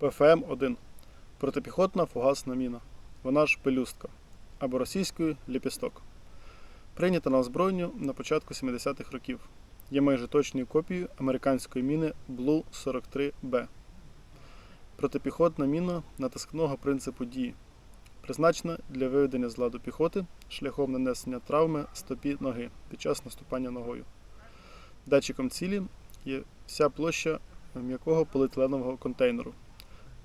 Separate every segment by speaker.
Speaker 1: ПФМ-1 протипіхотна фугасна міна. Вона ж пелюстка або російською ліпісток. Прийнята на озброєнню на початку 70-х років. Є майже точною копією американської міни Blue 43B. Протипіхотна міна натискного принципу дії. Призначена для виведення з ладу піхоти шляхом нанесення травми стопі ноги під час наступання ногою. Датчиком цілі є вся площа м'якого поліетиленового контейнеру.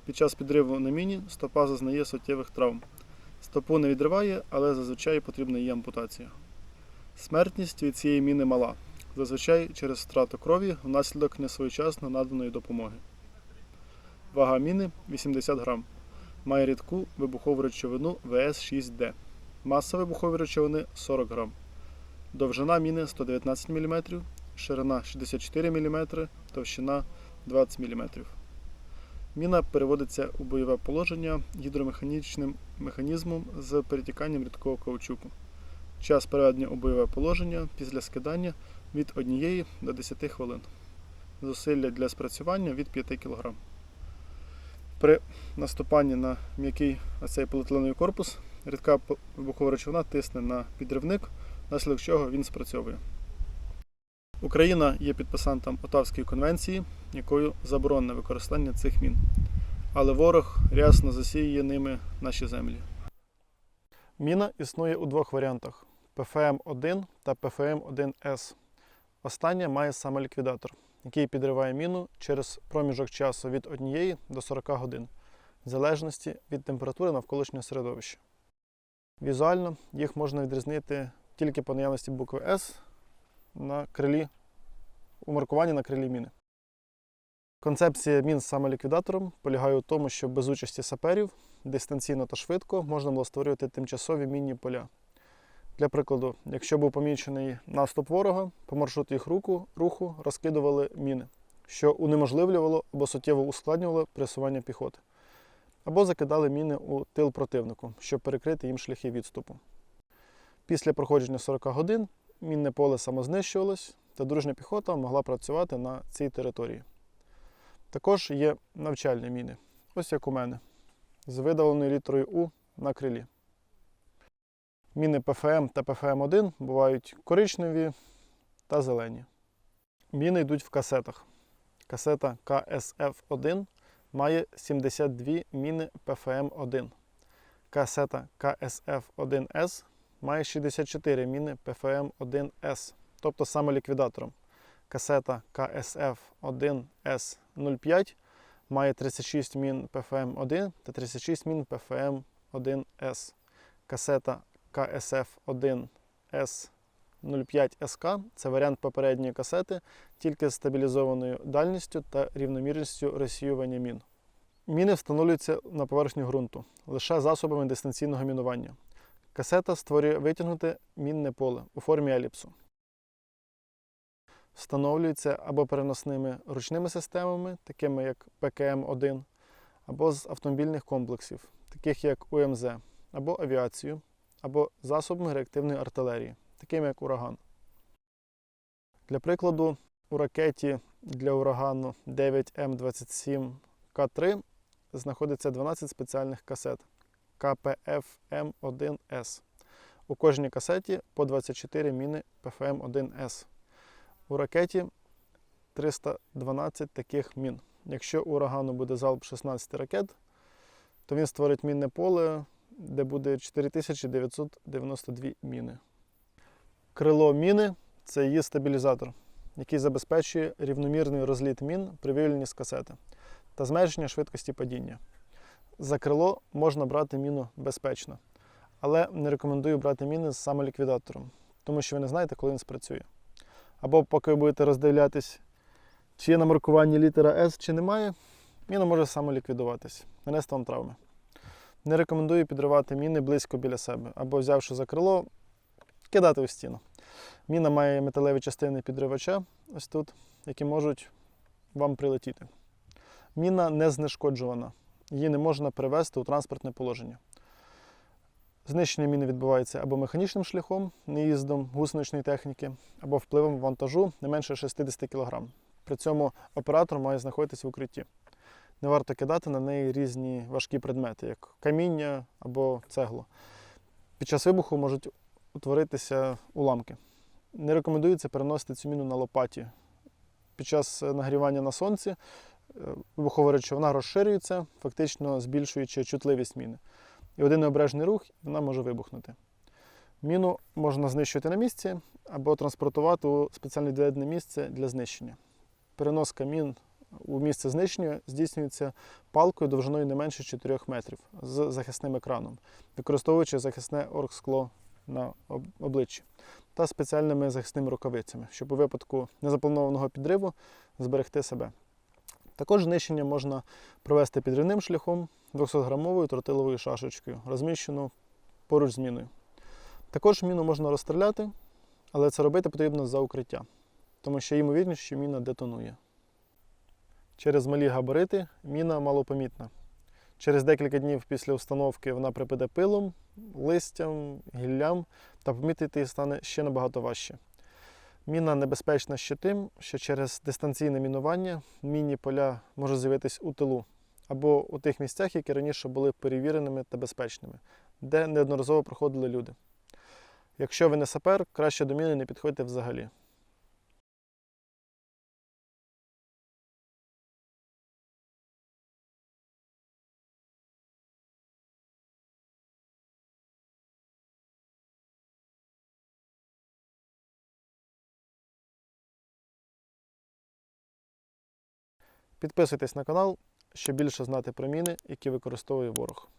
Speaker 1: Під час підриву на міні стопа зазнає суттєвих травм. Стопу не відриває, але зазвичай потрібна її ампутація. Смертність від цієї міни мала, зазвичай через втрату крові внаслідок несвоєчасно наданої допомоги. Вага міни 80 грам. Має рідку вибухову речовину ВС-6Д. Маса вибухової речовини 40 грам. Довжина міни 119 мм, ширина 64 мм, товщина 20 мм. Міна переводиться у бойове положення гідромеханічним механізмом з перетіканням рідкого каучуку. Час переведення у бойове положення після скидання від 1 до 10 хвилин. Зусилля для спрацювання від 5 кг. При наступанні на м'який оцей поліетиленовий корпус рідка вибухова речовина тисне на підривник, внаслідок чого він спрацьовує. Україна є підписантом Отавської конвенції, якою заборонене використання цих мін. Але ворог рясно засіює ними наші землі. Міна існує у двох варіантах: ПФМ-1 та ПФМ-1С. Остання має саме ліквідатор, який підриває міну через проміжок часу від 1 до 40 годин, в залежності від температури навколишнього середовища. Візуально їх можна відрізнити тільки по наявності букви С на крилі, у маркуванні на крилі міни. Концепція мін з самоліквідатором полягає у тому, що без участі саперів дистанційно та швидко можна було створювати тимчасові мінні поля. Для прикладу, якщо був помічений наступ ворога, по маршруту їх руку, руху розкидували міни, що унеможливлювало або суттєво ускладнювало пересування піхоти, або закидали міни у тил противнику, щоб перекрити їм шляхи відступу. Після проходження 40 годин мінне поле самознищувалось, та дружня піхота могла працювати на цій території. Також є навчальні міни, ось як у мене, з видаленою літерою У на крилі. Міни ПФМ та ПФМ1 бувають коричневі та зелені. Міни йдуть в касетах. Касета КСФ1 має 72 міни ПФМ1. Касета КСФ1С має 64 міни ПФМ1С, тобто саме ліквідатором. Касета КСФ1С05 має 36 мін ПФМ1 та 36 мін ПФМ1С. Касета КСФ1С05СК це варіант попередньої касети, тільки з стабілізованою дальністю та рівномірністю розсіювання мін. Міни встановлюються на поверхню ґрунту лише засобами дистанційного мінування. Касета створює витягнуте мінне поле у формі еліпсу. Встановлюється або переносними ручними системами, такими як ПКМ-1, або з автомобільних комплексів, таких як УМЗ, або авіацію, або засобами реактивної артилерії, такими як ураган. Для прикладу, у ракеті для урагану 9М27К3 знаходиться 12 спеціальних касет КПФМ1С. У кожній касеті по 24 міни ПФМ1С. У ракеті 312 таких мін. Якщо у урагану буде залп 16 ракет, то він створить мінне поле, де буде 4992 міни. Крило міни це її стабілізатор, який забезпечує рівномірний розліт мін при вивільненні з касети та зменшення швидкості падіння. За крило можна брати міну безпечно, але не рекомендую брати міни з самоліквідатором, тому що ви не знаєте, коли він спрацює. Або поки ви будете роздивлятись, чи є на маркуванні літера S, чи немає, міна може самоліквідуватись, нанести вам травми. Не рекомендую підривати міни близько біля себе, або взявши за крило, кидати у стіну. Міна має металеві частини підривача, ось тут, які можуть вам прилетіти. Міна не знешкоджувана, її не можна перевести у транспортне положення. Знищення міни відбувається або механічним шляхом, неїздом гусеничної техніки, або впливом вантажу не менше 60 кг. При цьому оператор має знаходитися в укритті. не варто кидати на неї різні важкі предмети, як каміння або цегло. Під час вибуху можуть утворитися уламки. Не рекомендується переносити цю міну на лопаті. Під час нагрівання на сонці вибухова речовина розширюється, фактично збільшуючи чутливість міни. І один необережний рух, вона може вибухнути. Міну можна знищувати на місці або транспортувати у спеціально відведене місце для знищення. Переноска мін у місце знищення здійснюється палкою довжиною не менше 4 метрів з захисним екраном, використовуючи захисне оргскло на обличчі та спеціальними захисними рукавицями, щоб у випадку незапланованого підриву зберегти себе. Також знищення можна провести підривним шляхом 200-грамовою тротиловою шашечкою, розміщену поруч з міною. Також міну можна розстріляти, але це робити потрібно за укриття, тому що ймовірність, що міна детонує. Через малі габарити міна малопомітна. Через декілька днів після установки вона припаде пилом, листям, гіллям та помітити її стане ще набагато важче. Міна небезпечна ще тим, що через дистанційне мінування мінні поля можуть з'явитись у тилу або у тих місцях, які раніше були перевіреними та безпечними, де неодноразово проходили люди. Якщо ви не сапер, краще до міни не підходьте взагалі. Підписуйтесь на канал, щоб більше знати про міни, які використовує ворог.